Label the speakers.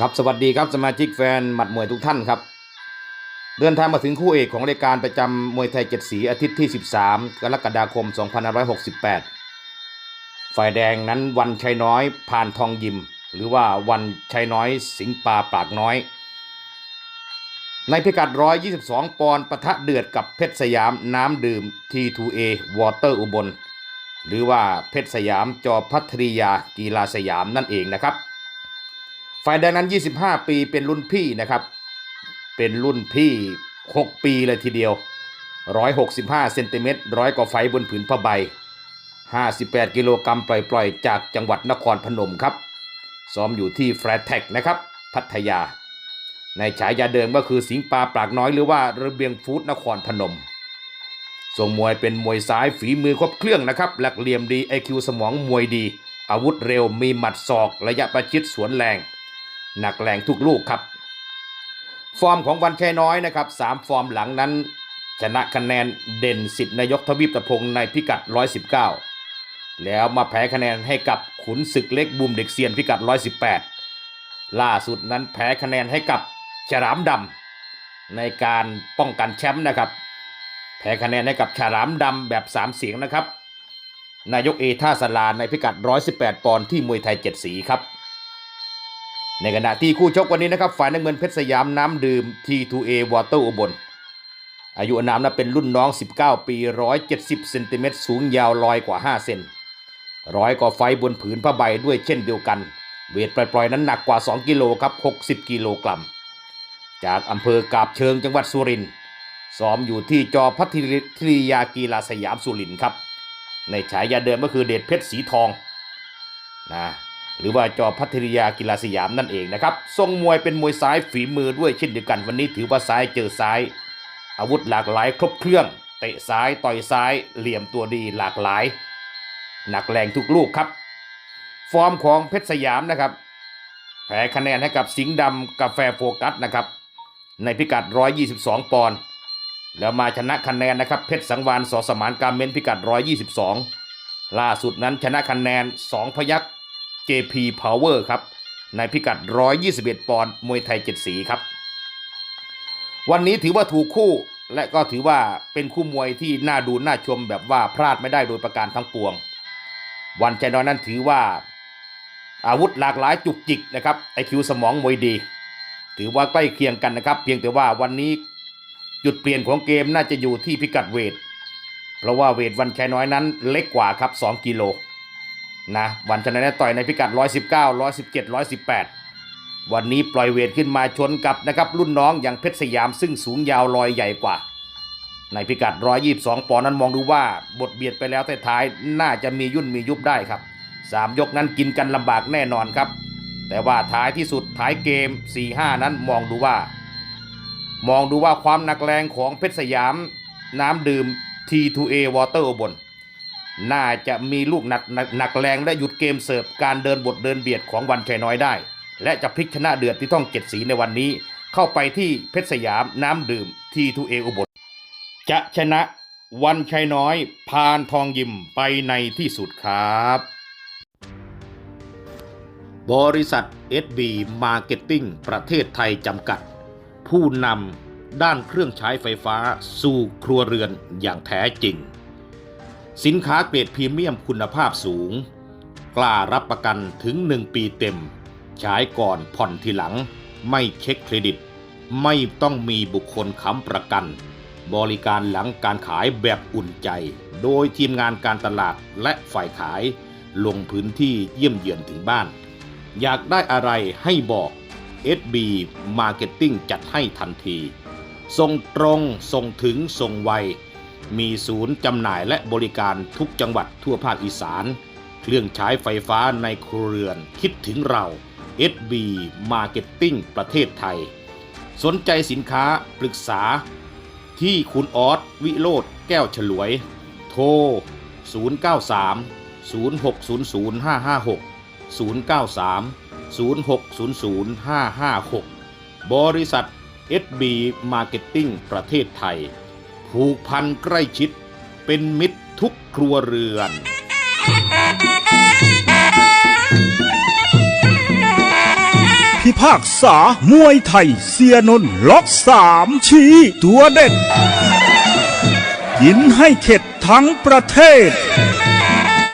Speaker 1: ครับสวัสดีครับสมาชิกแฟนหมัดมวยทุกท่านครับ เดินทางมาถึงคู่เอกของรายการประจำมวยไทยเจ็ดสีอาทิตย์ที่ 13 กรกฎาคม 2568 ฝ่ายแดงนั้นวันชัยน้อยผ่านทองยิม หรือว่าวันชัยน้อยสิงปาปากน้อย ในพิกัด 122 ปอนด์ปะทะเดือดกับเพชรสยามน้ำดื่ม T2A Water อุบล หรือว่าเพชรสยามจอพัทริยากีฬาสยามนั่นเองนะครับ ฝ่ายแดงนั้น 25 ปีเป็นรุ่นพี่นะครับ เป็นรุ่นพี่ 6 ปีเลยทีเดียว 165เซนติเมตรร้อยกว่าไฟบนผืนผ้าใบ 58 กิโลกรัมปล่อยๆ จากจังหวัดนครพนมครับ ซ้อมอยู่ที่แฟร์แท็กนะครับ พัทยา ในฉายาเดิมก็คือสิงปลาปากน้อยหรือว่าระเบียงฟูดนครพนมทรงมวยเป็นมวยซ้ายฝีมือครบเครื่องนะครับ หลักเหลี่ยมดีไอคิวสมองมวยดี อาวุธเร็วมีหมัดศอกระยะประชิดสวนแรง หนักแรงทุกลูกครับ ฟอร์มของวันชัยน้อยนะครับสามฟอร์มหลังนั้นชนะคะแนนเด่นสิทธิ์นายกทวีปตะพงในพิกัด 119 แล้วมาแพ้คะแนนให้กับขุนศึกเล็กบูมเด็กเซียนพิกัด 118 ล่าสุดนั้นแพ้คะแนนให้กับฉลามดำในการป้องกันแชมป์นะครับ แพ้คะแนนให้กับฉลามดำแบบ 3 เสียงนะครับ นายกเอท่าสลาในพิกัด 118 ปอนด์ที่มวยไทย 7 สีครับ ในขณะที่คู่ชกวันนี้นะครับฝ่ายน้ำเงินเพชรสยามน้ำดื่ม T2A Water อุบล อายุอนามนะเป็นรุ่นน้อง 19 ปี 170เซนติเมตรสูงยาวลอยกว่า 5 เซนร้อยกว่าไฟบนผืนผ้าใบด้วยเช่นเดียวกัน เวทปล่อยๆนั้นหนักกว่า 2 กิโลครับ 60 กิโลกรัม จากอำเภอกาบเชิงจังหวัดสุรินทร์ซ้อมอยู่ที่จอพัทริยากีฬาสยามสุรินทร์ครับ ในฉายาเดิมก็คือเดชเพชรสีทองนะ หรือว่าจอพัทริยากีฬาสยามนั่นเองนะครับทรงมวยเป็นมวยซ้ายฝีมือด้วยเช่นเดียวกันวันนี้ถือว่าซ้ายเจอซ้าย อาวุธหลากหลายครบเครื่อง เตะซ้ายต่อยซ้าย เหลี่ยมตัวดีหลากหลาย หนักแรงทุกลูกครับ ฟอร์มของเพชรสยามนะครับแพ้คะแนนให้กับสิงห์ดำกาแฟโฟกัสนะครับในพิกัด 122 ปอนด์แล้วมาชนะคะแนนนะครับเพชรสังวานสอสมานการเม้นพิกัด 122 ล่าสุดนั้นชนะคะแนน 2 พยัก JP Power ครับในพิกัด 121 ปอนด์มวยไทย 7 สีครับ วันนี้ถือว่าถูกคู่และก็ถือว่าเป็นคู่มวยที่น่าดูน่าชมแบบว่าพลาดไม่ได้โดยประการทั้งปวง วันใจน้อยนั้นถือว่าอาวุธหลากหลายจุกจิกนะครับไอคิวสมองมวยดี ถือว่าใกล้เคียงกันนะครับ เพียงแต่ว่าวันนี้จุดเปลี่ยนของเกมน่าจะอยู่ที่พิกัดเวท เพราะว่าเวทวันชัยน้อยนั้นเล็กกว่าครับ 2 กิโล นะวันชัยน้อยนั้ต่อยในพิกัด 119 117 118 วันนี้ปล่อยเวทขึ้นมาชนกับนะครับรุ่นน้องอย่างเพชรสยามซึ่งสูงยาวลอยใหญ่กว่า ในพิกัด 122 ปอนด์นั้นมองดูว่าบทเบียดไปแล้วแต่ท้ายน่าจะมียุ่นมียุบได้ครับสามยกนั้นกินกันลำบากแน่นอนครับ แต่ว่าท้ายที่สุดท้ายเกม 4-5 นั้นมองดูว่า มองดูว่าความหนักแรงของเพชรสยามน้ำดื่ม T2A Water บล น่าจะมีลูกหนักหนักแรงและหยุดเกมเสิร์ฟการเดินบทเดินเบียดของวันชัยน้อยได้ และจะพลิกชนะเดือดที่ต้องเจ็ดสีในวันนี้ เข้าไปที่เพชรสยามน้ำดื่ม T2A อุบลจะชนะวันชัยน้อย พานทองยิมไปในที่สุดครับ บริษัท SB Marketing ประเทศไทยจำกัด ผู้นำด้านเครื่องใช้ไฟฟ้าสู่ครัวเรือนอย่างแท้จริง สินค้าเกรดพรีเมียมคุณภาพสูง กล้ารับประกันถึง 1 ปีเต็ม ใช้ก่อนผ่อนทีหลัง ไม่เช็คเครดิต ไม่ต้องมีบุคคลค้ำประกัน บริการหลังการขายแบบอุ่นใจ โดยทีมงานการตลาดและฝ่ายขายลงพื้นที่เยี่ยมเยือนถึงบ้าน อยากได้อะไรให้บอก SB Marketing จัดให้ทันที ส่งตรง ส่งถึง ส่งไว มีศูนย์จำหน่ายและบริการทุกจังหวัดทั่วภาคอีสาน เครื่องใช้ไฟฟ้าในครัวเรือนคิดถึงเรา SB Marketing ประเทศไทย สนใจสินค้าปรึกษา ที่คุณออสวิโรธแก้วฉลวย โทร 093 0600 556 093 0600 556 บริษัท SB Marketing ประเทศไทย ผูกพันใกล้ชิด เป็นมิตรทุกครัวเรือน
Speaker 2: พิพากษามวยไทยเสียนนล็อกสามชี้ตัวเด็ดยินให้เข็ดทั้งประเทศ